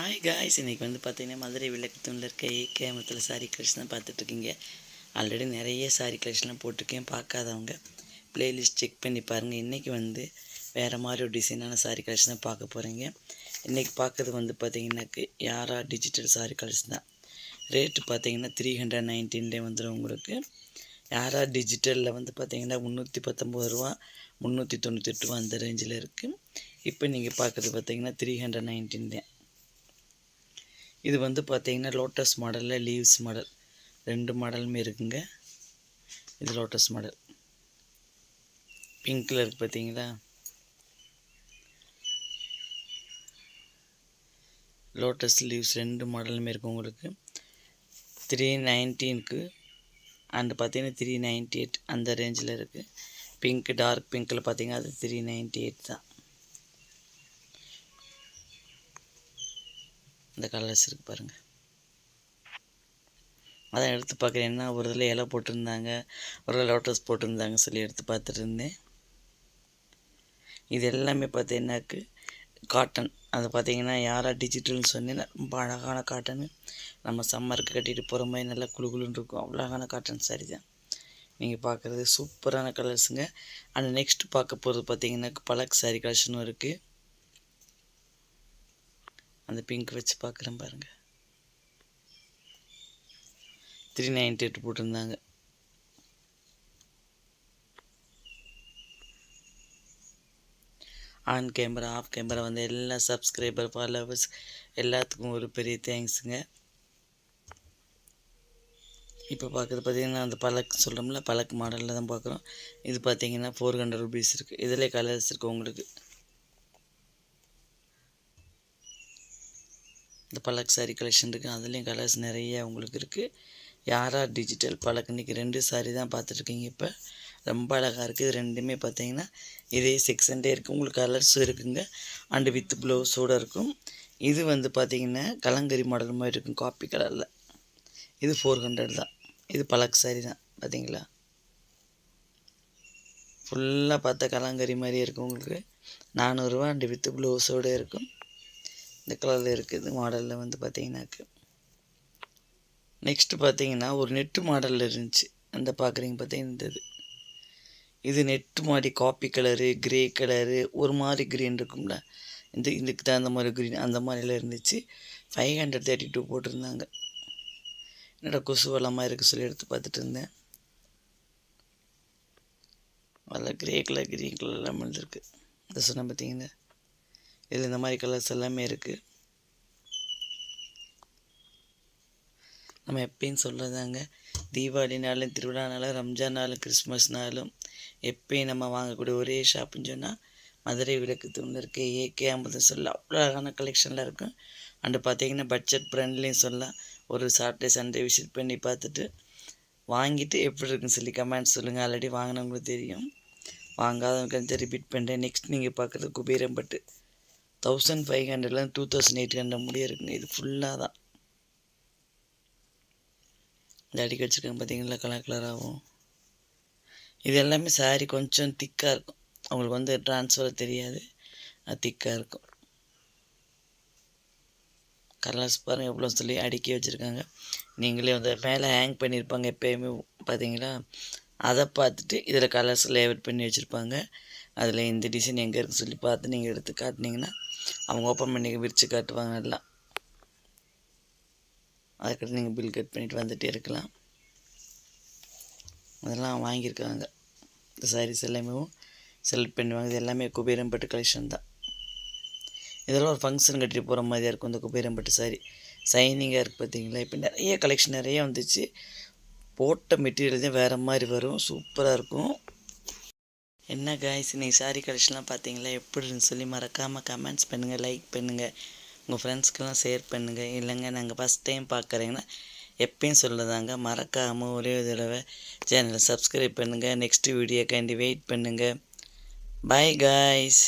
ஆய் காய்ஸ் இன்றைக்கி வந்து பார்த்தீங்கன்னா மதுரை விளக்குத்தூணில் இருக்க ஏகேமத்தில் சாரி கலெக்ஷன் பார்த்துட்ருக்கீங்க. ஆல்ரெடி நிறைய சாரி கலெக்ஷன்லாம் போட்டிருக்கேன். பார்க்காதவங்க ப்ளேலிஸ்ட் செக் பண்ணி பாருங்கள் இன்றைக்கி வந்து வேறு மாதிரி ஒரு டிசைனான சாரி கலெக்ஷன் தான் பார்க்க போகிறீங்க இன்றைக்கி பார்க்குறது வந்து பார்த்தீங்கன்னாக்கு யாரா டிஜிட்டல் சாரி கலெக்ஷன் தான். ரேட்டு பார்த்தீங்கன்னா த்ரீ ஹண்ட்ரட் நைன்டீன்லே வந்துடும் உங்களுக்கு. யாரா டிஜிட்டலில் வந்து பார்த்தீங்கன்னா முந்நூற்றி பத்தொம்பது ரூபா முந்நூற்றி தொண்ணூத்தெட்டு ரூபா அந்த ரேஞ்சில் இருக்குது இப்போ நீங்கள் பார்க்குறது பார்த்தீங்கன்னா த்ரீ ஹண்ட்ரட் நைன்டீன் தான். இது வந்து பார்த்தீங்கன்னா லோட்டஸ் மாடலில் லீவ்ஸ் மாடல். ரெண்டு மாடலுமே இருக்குங்க. இது லோட்டஸ் மாடல். பிங்க்கில் இருக்குது பார்த்தீங்களா லோட்டஸ் லீவ்ஸ் ரெண்டு மாடலுமே இருக்கும் உங்களுக்கு. த்ரீ நைன்டீனுக்கு அண்ட் பார்த்தீங்கன்னா த்ரீ நைன்ட்டி எயிட் அந்த ரேஞ்சில் இருக்குது பிங்க் டார்க் பிங்க்கில் பார்த்தீங்கன்னா அது த்ரீ நைன்ட்டி எயிட் தான். இந்த கலர்ஸ் இருக்குது பாருங்கள் அதான் எடுத்து பார்க்குறேன். என்ன ஒரு இதில் இலை போட்டிருந்தாங்க. ஒரு லோட்டஸ் போட்டிருந்தாங்க சொல்லி எடுத்து பார்த்துட்டு இருந்தேன். இது எல்லாமே பார்த்தீங்கன்னாக்கு காட்டன். அது பார்த்தீங்கன்னா யாரா டிஜிட்டல்னு சொன்னீங்கன்னா ரொம்ப அழகான காட்டனு. நம்ம சம்மருக்கு கட்டிட்டு போகிற மாதிரி நல்லா குளு குளுன்னு இருக்கும். அவ்வளோ அழகான காட்டன் சாரி தான். நீங்கள் பார்க்குறது சூப்பரான கலர்ஸுங்க அண்ட் நெக்ஸ்ட் பார்க்க போகிறது பார்த்தீங்கன்னா பழக் சாரி கலெக்ஷனும் இருக்குது அந்த பிங்க் வச்சு பார்க்குறேன் பாருங்கள் த்ரீ நைன்டி எயிட் போட்டிருந்தாங்க. ஆன் கேமரா ஆஃப் கேமரா வந்து எல்லா சப்ஸ்கிரைபர் ஃபாலோவர்ஸ் எல்லாத்துக்கும் ஒரு பெரிய தேங்க்ஸுங்க இப்போ பார்க்குறது பார்த்திங்கன்னா அந்த பழக் சொல்கிறோம்ல பழக் மாடலில் தான் பார்க்குறோம் இது பார்த்திங்கன்னா ஃபோர் ஹண்ட்ரட் ருபீஸ் இருக்குது இதிலே கலர்ஸ் இருக்குது உங்களுக்கு. இந்த பழக் சாரி கலெக்ஷன் இருக்குது அதுலேயும் கலர்ஸ் நிறைய உங்களுக்கு இருக்குது யாரா டிஜிட்டல் பழக் இன்றைக்கி ரெண்டு சாரி தான் பார்த்துட்ருக்கீங்க இப்போ. ரொம்ப அழகாக இருக்குது ரெண்டுமே பார்த்தீங்கன்னா இதே செக்ஷன்டே இருக்குது உங்களுக்கு கலர்ஸும் இருக்குங்க. அண்டு வித் ப்ளவுஸோடு இருக்கும். இது வந்து பார்த்திங்கன்னா கலங்கரி மாடல் மாதிரி இருக்கும். காப்பி கலரில் இது ஃபோர் ஹண்ட்ரட் தான். இது பழக் சாரி தான். பார்த்தீங்களா? ஃபுல்லாக பார்த்தா கலங்கரி மாதிரியே இருக்கும் உங்களுக்கு. நானூறுரூவா அண்டு வித் ப்ளவுஸோடு இருக்கும். இந்த கலரில் இருக்குது மாடலில் வந்து பார்த்தீங்கன்னாக்கு நெக்ஸ்ட்டு பார்த்தீங்கன்னா ஒரு நெட்டு மாடலில் இருந்துச்சு. அந்த பார்க்குறீங்க பார்த்தீங்கன்னா இந்த இது. இது நெட்டு மாதிரி காப்பி கலரு கிரே கலரு ஒரு மாதிரி க்ரீன் இருக்கும்ல. இந்த இதுக்கு தகுந்த மாதிரி க்ரீன் அந்த மாதிரிலாம் இருந்துச்சு. ஃபைவ் ஹண்ட்ரட் தேர்ட்டி டூ போட்டிருந்தாங்க. என்னடா கொசு வளமாக இருக்குது சொல்லி எடுத்து பார்த்துட்டு இருந்தேன். அதில் கிரே கலர் க்ரீன் கலர் எல்லாம் வந்துருக்கு. இந்த சொன்ன பார்த்தீங்கன்னா இதில் இந்த மாதிரி கலர்ஸ் எல்லாமே இருக்குது நம்ம எப்பயும் சொல்கிறதாங்க தீபாவளினாலும் திருவிழானாலும் ரம்ஜானாலும் கிறிஸ்மஸ்னாலும் எப்பயும் நம்ம வாங்கக்கூடிய ஒரே ஷாப்புன்னு சொன்னால் மதுரை விளக்கு தூணில் இருக்க ஏகே ஐம்பது சொல்ல அவ்வளோ அழகான கலெக்ஷனில் இருக்கும். அண்டு பார்த்தீங்கன்னா பட்ஜெட் ப்ராண்ட்லேயும் சொல்லலாம் ஒரு சாட்டர்டே சண்டே விசிட் பண்ணி பார்த்துட்டு வாங்கிட்டு எப்படி இருக்குன்னு சொல்லி கமெண்ட்ஸ் சொல்லுங்கள் ஆல்ரெடி வாங்கினவங்களுக்கு தெரியும். வாங்காதவங்களுக்கு ரிப்பீட் பண்ணுறேன் நெக்ஸ்ட் நீங்கள் பார்க்குறது குபேரம்பட்டு. தௌசண்ட் ஃபைவ் ஹண்ட்ரட்லேருந்து டூ தௌசண்ட் எயிட் ஹண்ட்ரட் முடிய இருக்குங்க. இது ஃபுல்லாக தான். இந்த அடிக்க வச்சுருக்காங்க பார்த்தீங்களா கலர் கலராகவும் இது எல்லாமே சாரி கொஞ்சம் திக்காக இருக்கும். அவங்களுக்கு வந்து ட்ரான்ஸ்ஃபர் தெரியாது. அது திக்காக இருக்கும். கலர்ஸ் பாருங்கள் எவ்வளோ சொல்லி அடுக்கி வச்சுருக்காங்க. நீங்களே வந்து மேலே ஹேங் பண்ணியிருப்பாங்க எப்போயுமே பார்த்தீங்களா அதை பார்த்துட்டு இதில் கலர்ஸ் லேவட் பண்ணி வச்சுருப்பாங்க. அதில் இந்த டிசைன் எங்கே இருக்குன்னு சொல்லி பார்த்து நீங்கள் எடுத்து காட்டினீங்கன்னா அவங்க ஓப்பன் பண்ணி விரித்து காட்டுவாங்க எல்லாம். அதுக்கடுத்து நீங்கள் பில் கட் பண்ணிவிட்டு வந்துகிட்டே இருக்கலாம். அதெல்லாம் வாங்கியிருக்காங்க. இந்த சாரீஸ் எல்லாமே செலக்ட் பண்ணுவாங்க. இது எல்லாமே குபேரம்பட்டு கலெக்ஷன் தான். இதெல்லாம் ஒரு ஃபங்க்ஷன் கட்டிட்டு போகிற மாதிரியாக இருக்கும் இந்த குபேரம்பட்டு சாரி சைனிங்காக இருக்குது பார்த்தீங்களா இப்போ நிறைய கலெக்ஷன் நிறைய வந்துச்சு. போட்ட மெட்டீரியல் தான் வேறு மாதிரி வரும். சூப்பராக இருக்கும். என்ன காய்ஸ் நீங்கள் சாரி கலெக்ஷன்லாம் பார்த்தீங்களா எப்படின்னு சொல்லி மறக்காமல் கமெண்ட்ஸ் பண்ணுங்கள் லைக் பண்ணுங்கள் உங்கள் ஃப்ரெண்ட்ஸ்க்கெல்லாம் ஷேர் பண்ணுங்கள் இல்லைங்க நாங்கள் ஃபஸ்ட் டைம் பார்க்குறீங்கன்னா எப்பயும் சொல்லுதாங்க. மறக்காமல் ஒரே ஒரு தடவை சேனலை சப்ஸ்கிரைப் பண்ணுங்கள் நெக்ஸ்ட்டு வீடியோக்காண்டி வெயிட் பண்ணுங்கள் பாய் காய்ஸ்